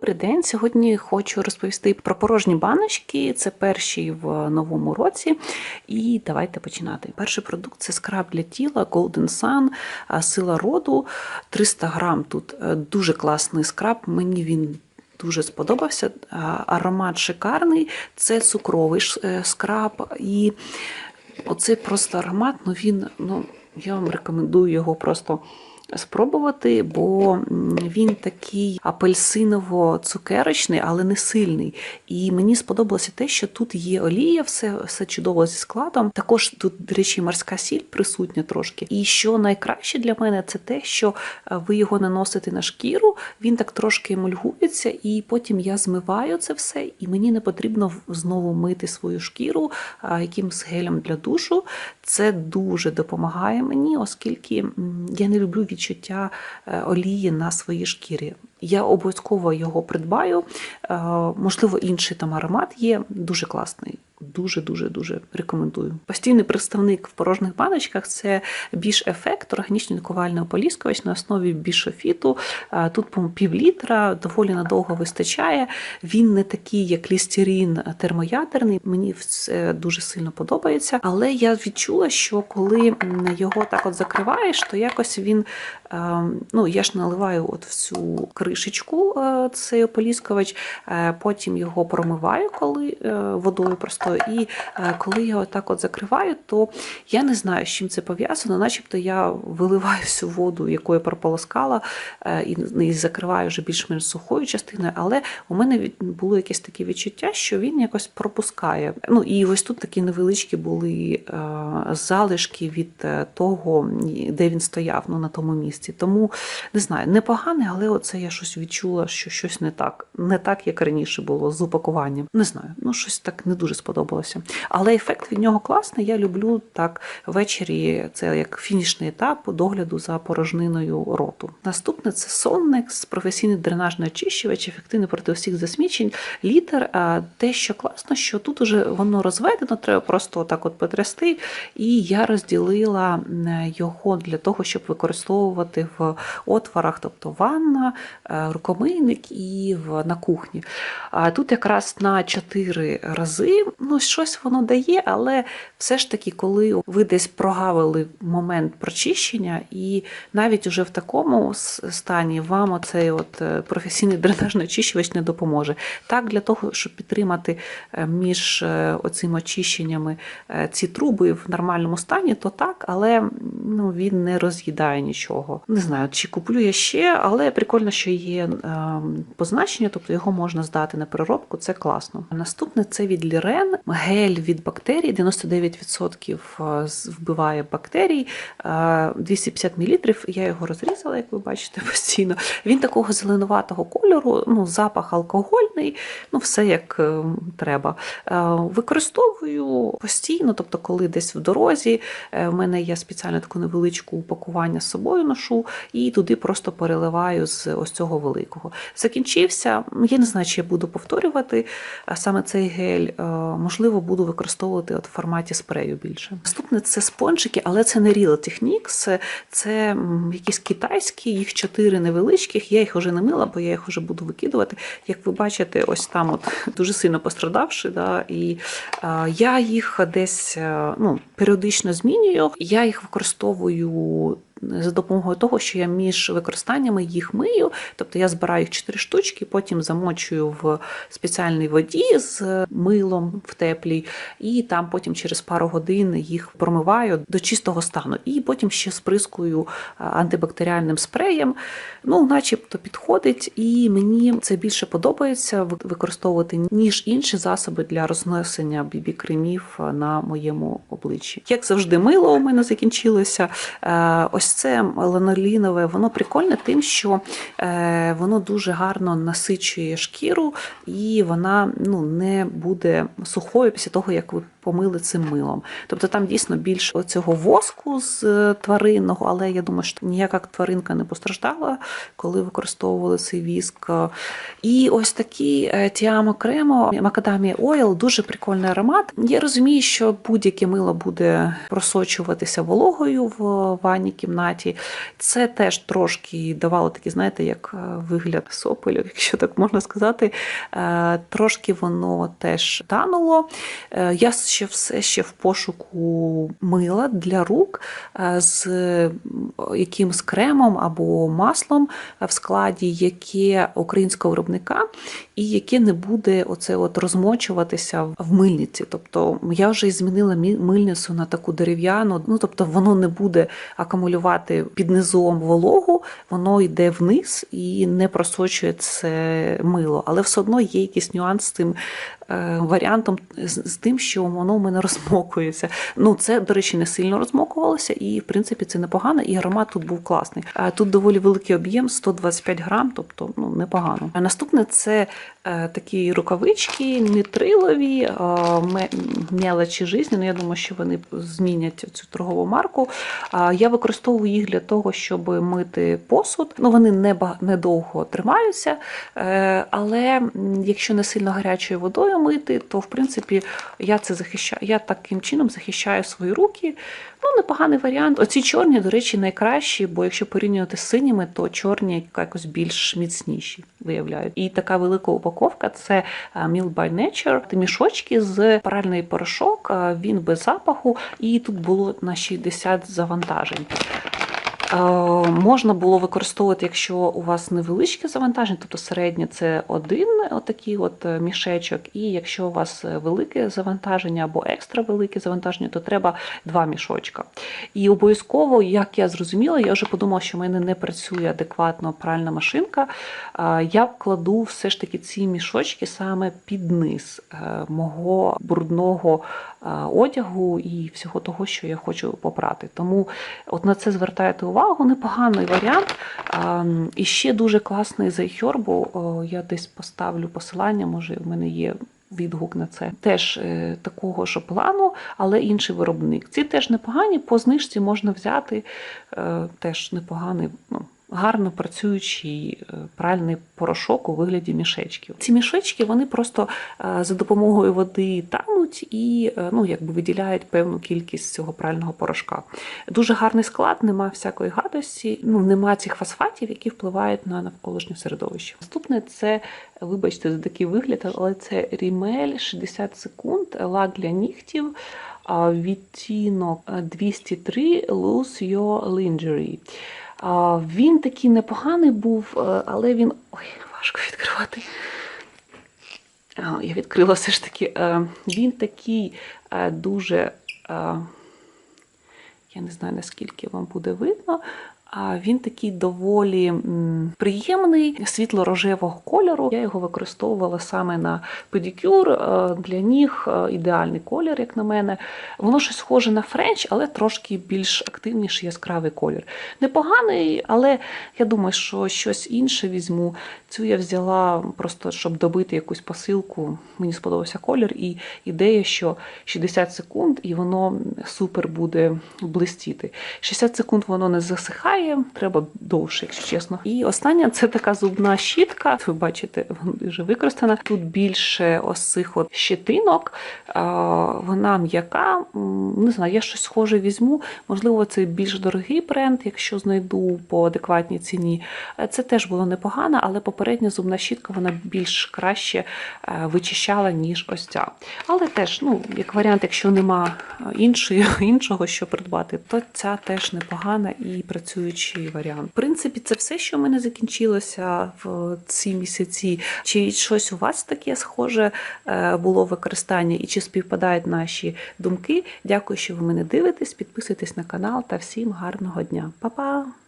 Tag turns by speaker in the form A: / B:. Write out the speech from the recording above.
A: Добрий день. Сьогодні хочу розповісти про порожні баночки. Це перші в новому році. І давайте починати. Перший продукт це скраб для тіла Golden Sun, сила роду 300 грам. Тут Е, дуже класний скраб. Мені він. Дуже сподобався. Аромат шикарний, це цукровий е, скраб. І оцей просто аромат, ну він, ну, я вам рекомендую його просто спробувати, бо він такий апельсиново-цукерочний, але не сильний. І мені сподобалося те, що тут є олія, все, все чудово зі складом. Також тут, до речі, морська сіль присутня трошки. І що найкраще для мене, це те, що е, ви його наносите на шкіру, він так трошки емульгується, і потім я змиваю це все, і мені не потрібно знову мити свою шкіру якимсь гелем для душу. Це дуже допомагає мені, оскільки я не люблю відчуття е, олії на своїй шкірі. Я обов'язково його придбаю. Е, Можливо, інший там аромат є дуже класний. Дуже дуже рекомендую. Постійний представник в порожніх баночках це біш ефект, органічний лікувальний ополіскувач на основі бішофіту. Е, Тут по пів літра, доволі надовго вистачає. Він не такий, як лістерін термоядерний. Мені це дуже сильно подобається. Але я відчула, що коли його так от закриваєш, то якось він. е, Ну, я ж наливаю от в цю кришечку е, цей ополіскувач, е, потім його промиваю, коли е, водою простою. І коли я отак от закриваю, то я не знаю, з чим це пов'язано, начебто я виливаю всю воду, яку я прополоскала, і, закриваю вже більш-менш сухою частиною, але у мене було якесь таке відчуття, що він якось пропускає. Ну і ось тут такі невеличкі були залишки від того, де він стояв, ну на тому місці. Тому не знаю, непоганий, але оце я щось відчула, що щось не так. Не так, як раніше було з упакуванням. Не знаю, ну щось так не дуже сподобалося. Але ефект від нього класний. Я люблю так ввечері. Це як фінішний етап догляду за порожниною роту. Наступне це Соннекс, професійний дренажний очищувач, ефективний проти усіх засмічень. Літер. Те, що класно, що тут уже воно розведено, треба просто так от потрясти. І я розділила його для того, щоб використовувати в отворах, тобто ванна, рукомийник і на кухні. А тут якраз на 4 рази ну, щось воно дає, але все ж таки, коли ви десь прогавили момент прочищення, і навіть уже в такому стані вам оцей от е, професійний дренажний очищувач не допоможе. Так, для того, щоб підтримати е, між е, оцими очищеннями е, ці труби в нормальному стані, то так, але ну, він не роз'їдає нічого. Не знаю, чи куплю я ще, але прикольно, що є ем, позначення, тобто його можна здати на переробку, це класно. Наступне це від Лірен, гель від бактерій, 99% вбиває бактерій, е, 250 мл. Я його розрізала, як ви бачите, постійно. Він такого зеленуватого кольору, ну, запах алкогольний, ну, все як е, треба. Е, Використовую постійно, тобто, коли десь в дорозі, е, в мене є спеціально таку невеличку упакування з собою ношу, і туди просто переливаю з ось цього великого. Закінчився. Я не знаю, чи я буду повторювати саме цей гель. Е, Можливо, буду використовувати от в форматі спрею більше. Наступне це спонжики, але це не Real Techniques, це якісь китайські, їх чотири невеличких. Я їх вже не мила, бо я їх вже буду викидувати. Як ви бачите, ось там от дуже сильно пострадавши. Да, і е, я їх десь е, ну, періодично змінюю. Я їх використовую. За допомогою того, що я між використаннями їх мию, тобто я збираю їх 4 штучки, потім замочую в спеціальній воді з милом в теплій, і там потім через пару годин їх промиваю до чистого стану. І потім ще сприскую антибактеріальним спреєм. Ну, начебто підходить, і мені це більше подобається використовувати, ніж інші засоби для рознесення бібі-кремів на моєму обличчі. Як завжди, мило у мене закінчилося. Е, Це ланолінове, воно прикольне тим, що е, воно дуже гарно насичує шкіру, і вона ну, не буде сухою після того, як ви помили цим милом. Тобто там дійсно більше цього воску з е, тваринного, але я думаю, що ніяка тваринка не постраждала, коли використовували цей віск. І ось такий е, Тіамо Кремо Макадамія Ойл, дуже прикольний аромат. Я розумію, що будь-яке мило буде просочуватися вологою в ванній кімнаті. Це теж трошки давало такий, знаєте, як е, вигляд сопелю, якщо так можна сказати. Е, Трошки воно теж тануло. Я ще все ще в пошуку мила для рук е, з якимсь кремом або маслом в складі, яке українського виробника, і яке не буде оце от розмочуватися в мильниці. Тобто я вже змінила мильницю на таку дерев'яну. Ну тобто воно не буде акумулювати під низом вологу, воно йде вниз і не просочує це мило. Але все одно є якийсь нюанс з тим е, варіантом, з, тим, що воно в мене розмокується. Ну це, до речі, не сильно розмокувалося, і в принципі це непогано. І аромат тут був класний. А тут доволі великий об'єм 125 грам, тобто ну непогано. А наступне це е, такі рукавички нітрилові, е, ме- мелочі жизни. Ну я думаю, що вони змінять цю торгову марку. Я використовую їх для того, щоб мити посуд. Ну вони не недовго тримаються, е, але якщо не сильно гарячою водою мити, то в принципі я це захищаю. Я таким чином захищаю свої руки. Ну, непоганий варіант. Оці чорні, до речі, найкращі, бо якщо порівнювати з синіми, то чорні якось більш міцніші виявляють. І така велика упаковка це е, Milk by Nature. Це мішочки з паральний порошок, е, він без запаху, і тут було на 60 завантажень. Е, Можна було використовувати, якщо у вас невеличке завантаження, тобто середнє це один отакий от е, мішечок, і якщо у вас велике завантаження або екстра велике завантаження, то треба два мішочка. І обов'язково, як я зрозуміла, я вже подумала, що в мене не працює адекватно пральна машинка. е, Я кладу все ж таки ці мішочки саме під низ мого брудного одягу і всього того, що я хочу попрати. Тому от на це звертайте увагу, непоганий варіант. І ще дуже класний зайхьорбу. Я десь поставлю посилання, може в мене є. Відгук на це теж е, такого ж плану, але інший виробник. Ці теж непогані, по знижці можна взяти е, теж непоганий, ну, гарно працюючий е, пральний порошок у вигляді мішечків. Ці мішечки вони просто е, за допомогою води тануть і е, ну, якби виділяють певну кількість цього прального порошка. Дуже гарний склад, нема всякої гадості, ну нема цих фосфатів, які впливають на навколишнє середовище. Наступне це, вибачте, за такий вигляд, але це рімель 60 секунд, лак для нігтів. Відтінок е, 203 Lose Your Lingerie. Він такий непоганий був, е, але він. Ой, важко відкривати. Я відкрила все ж таки. Е, Він такий е, дуже. е, Я не знаю, наскільки вам буде видно. А він такий доволі приємний, світло-рожевого кольору. Я його використовувала саме на педикюр. е, Для ніг е, ідеальний колір, як на мене. Воно щось схоже на френч, але трошки більш активніший яскравий колір. Непоганий, але я думаю, що щось інше візьму. Цю я взяла просто, щоб добити якусь посилку. Мені сподобався колір, і ідея, що 60 секунд і воно супер буде блистіти. 60 секунд воно не засихає, треба довше, якщо чесно. І остання це така зубна щітка. Ви бачите, вона вже використана. Тут більше ось цих от щетинок. Вона м'яка. Не знаю, я щось схоже візьму. Можливо, це більш дорогий бренд, якщо знайду по адекватній ціні. Е, Це теж було непогано, але попередня зубна щітка вона більш краще е, вичищала, ніж ось ця. Але теж, ну, як варіант, якщо нема е, іншої, іншого, що придбати, то ця теж непогана і працюючий варіант. В принципі, це все, що в мене закінчилося в ці місяці. Чи щось у вас таке схоже е, було використання, і чи співпадають наші думки? Дякую, що ви мене дивитесь. Підписуйтесь на канал та всім гарного дня. Па-па!